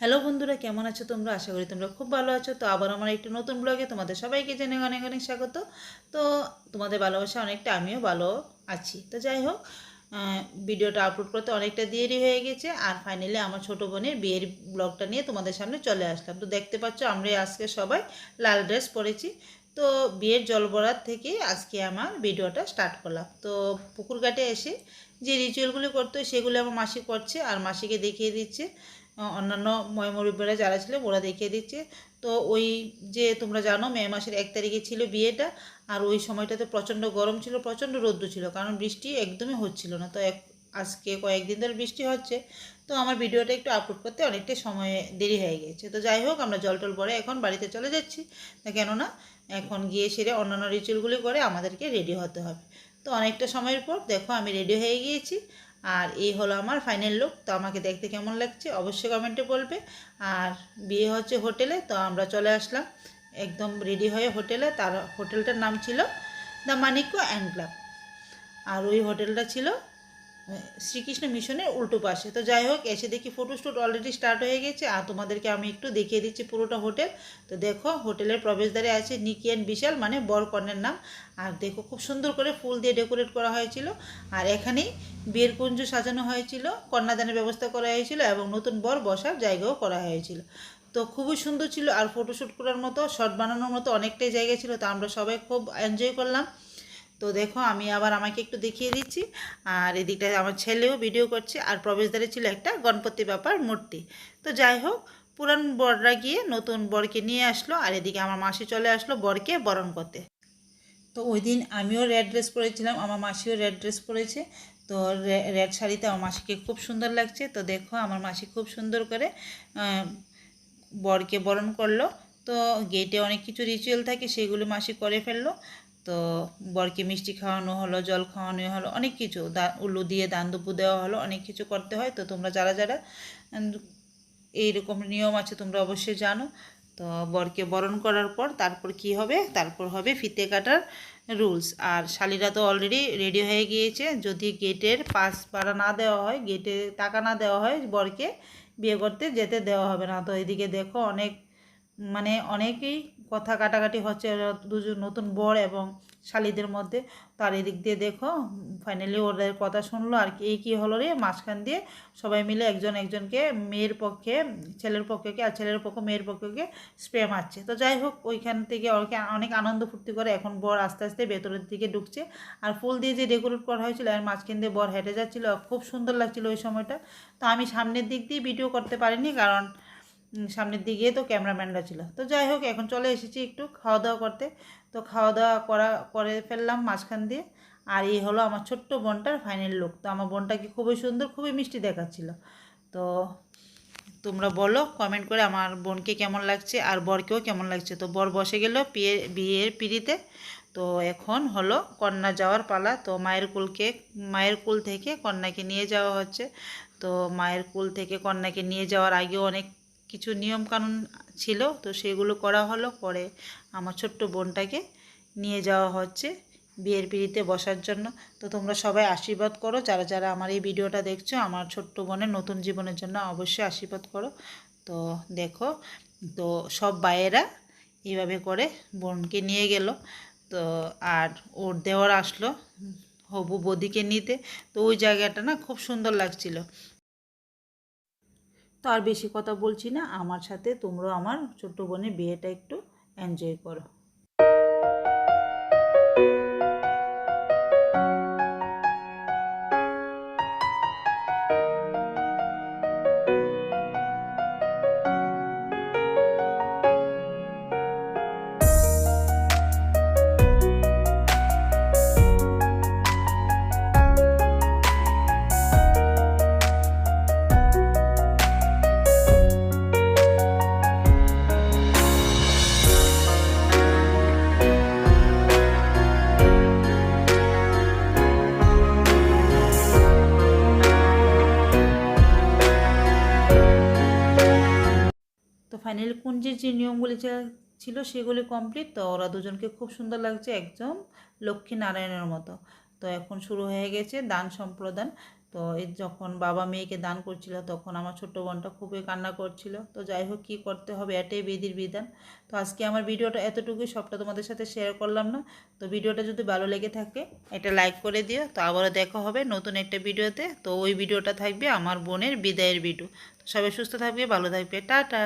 Hello বন্ধুরা, কেমন আছো তোমরা? আশা করি তোমরা খুব ভালো আছো। তো আবার আমার একটি নতুন ব্লগে তোমাদের সবাইকে জেনে অনেক অনেক স্বাগত। তো তোমাদের ভালোবাসা অনেকটা আমিও ভালো আছি। তো যাই হোক ভিডিওটা আপলোড করতে অনেকটা দেরি হয়ে গেছে আর ফাইনালি আমার ছোটো বোনের বিয়ের ব্লগটা নিয়ে তোমাদের সামনে চলে আসলাম। তো দেখতে পাচ্ছ আমরা আজকে সবাই লাল ড্রেস পরেছি। তো বিয়ের জলবরাত থেকে আজকে আমার ভিডিওটা স্টার্ট করলাম। তো পুকুর ঘাটে এসে যে রিচুয়ালগুলি করতে সেগুলো আমার মাসি করছে আর মাসিকে দেখিয়ে দিচ্ছে। অন্যান্য ময়মরূপীরা যারা ছিল, ওরা দেখিয়ে দিচ্ছে। তো ওই যে তোমরা জানো, মে মাসের এক তারিখে ছিল বিয়েটা, আর ওই সময়টাতে প্রচণ্ড গরম ছিল, প্রচণ্ড রৌদ্র ছিল, কারণ বৃষ্টি একদমই হচ্ছিল না। তো এক আজকে কয়েকদিন ধরে বৃষ্টি হচ্ছে। তো আমার ভিডিওটা একটু আপলোড করতে অনেকটাই সময় দেরি হয়ে গেছে। তো যাই হোক, আমরা জল টল পরে এখন বাড়িতে চলে যাচ্ছি। তা কেননা, এখন গিয়ে সেরে অন্যান্য রিচুয়ালগুলি করে আমাদেরকে রেডি হতে হবে। তো অনেকটা সময়ের পর, দেখো আমি রেডি হয়ে গিয়েছি। আর এই হলো আমার ফাইনাল লুক তো আমাকে দেখতে কেমন লাগছে অবশ্যই কমেন্টে বলবে। আর বিয়ে হচ্ছে হোটেলে, তো আমরা চলে আসলাম। একদম রেডি হয়ে হোটেলে, তার হোটেলটার নাম ছিল দ্য মানিক্য অ্যান্ড ক্লাব। আর ওই হোটেলটা ছিল শ্রীকৃষ্ণ মিশনের উল্টো পাশে। তো যাই হোক, এসে দেখি ফটোশ্যুট অলরেডি স্টার্ট হয়ে গেছে। আর তোমাদেরকে আমি একটু দেখিয়ে দিচ্ছি পুরোটা হোটেল। তো দেখো, হোটেলের প্রবেশদ্বারে আছে নিকি অ্যান্ড বিশাল মানে বর কন্যার নাম। আর দেখো, খুব সুন্দর করে ফুল দিয়ে ডেকোরেট করা হয়েছিল। আর এখানেই বিয়ের কুঞ্জ সাজানো হয়েছিল, কন্যাদানের ব্যবস্থা করা হয়েছিল এবং নতুন বর বসার জায়গাও করা হয়েছিল। তো খুবই সুন্দর ছিল, আর ফটোশ্যুট করার মতো শর্ট বানানোর মতো অনেকটাই জায়গা ছিল। তো আমরা সবাই খুব এনজয় করলাম। তো দেখো আমি আবার আমাকে একটু দেখিয়ে দিচ্ছি। আর এদিকটায় আমার ছেলেও ভিডিও করছে। আর প্রবেশদ্বারে ছিল একটা গণপতি বাবার মূর্তি। তো যাই হোক, পুরান বররা গিয়ে নতুন বরকে নিয়ে আসলো। আর এদিকে আমার মাসি চলে আসলো বরকে বরণ করতে। তো ওই দিন আমিও রেড ড্রেস পরেছিলাম। আমার মাসিও রেড ড্রেস পরেছে। তো রেড শাড়িতে আমার মাসিকে খুব সুন্দর লাগছে। তো দেখো আমার মাসি খুব সুন্দর করে বরকে বরণ করল। তো গেটে অনেক কিছু রিচুয়াল থাকে, সেগুলো মাসি করে ফেলল। তো বরকে মিষ্টি খাওয়ানো হলো, জল খাওয়ানো হলো, অনেক কিছু। দা উলু দিয়ে দান দুপু দেওয়া হলো, অনেক কিছু করতে হয়। তো তোমরা যারা যারা এইরকম নিয়ম আছে তোমরা অবশ্যই জানো। তো বরকে বরণ করার পর তারপর কি হবে? তারপর হবে ফিতে কাটার রুলস। আর শালিরা তো অলরেডি রেডি হয়ে গিয়েছে। যদি গেটের পাস পাড়া না দেওয়া হয়, গেটে টাকা না দেওয়া হয়, বরকে বিয়ে করতে যেতে দেওয়া হবে না। তো এদিকে দেখো অনেক মানে অনেকেই কথা কাটাকাটি হচ্ছে দুজন নতুন বর এবং শালিদের মধ্যে। তার এদিক দিয়ে দেখো ফাইনালি ওদের কথা শুনলো, আর কি এই কী হলো রে? মাঝখান দিয়ে সবাই মিলে একজন একজনকে, মেয়ের পক্ষে, ছেলের পক্ষকে আর ছেলের পক্ষ, মেয়ের পক্ষকে স্প্রে মারছে। তো যাই হোক, ওইখান থেকে ওকে অনেক আনন্দ ফুর্তি করে এখন বর আস্তে আস্তে ভেতরের দিকে ঢুকছে। আর ফুল দিয়ে যে ডেকোরেট করা হয়েছিল আর মাঝখান দিয়ে বর হেঁটে যাচ্ছিল, খুব সুন্দর লাগছিল ওই সময়টা। তো আমি সামনের দিক দিয়ে ভিডিও করতে পারিনি, কারণ সামনের দিকে তো ক্যামেরাম্যানরা ছিল। তো যাই হোক, এখন চলে এসেছি একটু খাওয়া দাওয়া করতে। তো খাওয়া দাওয়া করা, করে ফেললাম মাঝখান দিয়ে। আর এই হলো আমার ছোট্ট বোনটার ফাইনাল লুক তো আমার বোনটাকে খুবই সুন্দর, খুবই মিষ্টি দেখাচ্ছিল। তো তোমরা বলো কমেন্ট করে আমার বোনকে কেমন লাগছে আর বরকেও কেমন লাগছে। তো বর বসে গেল বিয়ে, বিয়ের পিড়িতে। তো এখন হলো কন্যা যাওয়ার পালা। তো মায়ের কুলকে, মায়ের কুল থেকে কন্যাকে নিয়ে যাওয়া হচ্ছে। তো মায়ের কুল থেকে কন্যাকে নিয়ে যাওয়ার আগেও অনেক কিছু নিয়ম কানুন ছিল, তো সেগুলো করা হলো। পরে আমার ছোট্ট বোনটাকে নিয়ে যাওয়া হচ্ছে বিয়ের পিড়িতে বসার জন্য। তো তোমরা সবাই আশীর্বাদ করো। যারা যারা আমার এই ভিডিওটা দেখছ, আমার ছোট্ট বোনের নতুন জীবনের জন্য অবশ্যই আশীর্বাদ করো। তো দেখো, তো সব বায়েরা এইভাবে করে বোনকে নিয়ে গেল। তো আর ওর দেওয়ার আসলো হবু বদিকে নিতে। তো ওই জায়গাটা না খুব সুন্দর লাগছিল। তো আর বেশি কথা বলছি না। আমার সাথে তোমরাও আমার ছোট্ট বোনের বিয়েটা একটু এনজয় করো। কুঞ্জের যে নিয়মগুলি ছিল সেগুলি কমপ্লিট তো ওরা দুজনকে খুব সুন্দর লাগছে একদম লক্ষ্মী নারায়ণের মতো। তো এখন শুরু হয়ে গেছে দান সম্প্রদান। তো যখন বাবা মেয়েকে দান করছিল তখন আমার ছোট্ট বোনটা খুবই কান্না করছিল। তো যাই হোক, কী করতে হবে? এটাই বিধির বিধান। তো আজকে আমার ভিডিওটা এতটুকুই, সবটা তোমাদের সাথে শেয়ার করলাম না। তো ভিডিওটা যদি ভালো লেগে থাকে, এটা লাইক করে দিও। তো আবারও দেখা হবে নতুন একটা ভিডিওতে। তো ওই ভিডিওটা থাকবে আমার বোনের বিদায়ের ভিডিও। তো সবাই সুস্থ থাকবে, ভালো থাকবে। টাটা!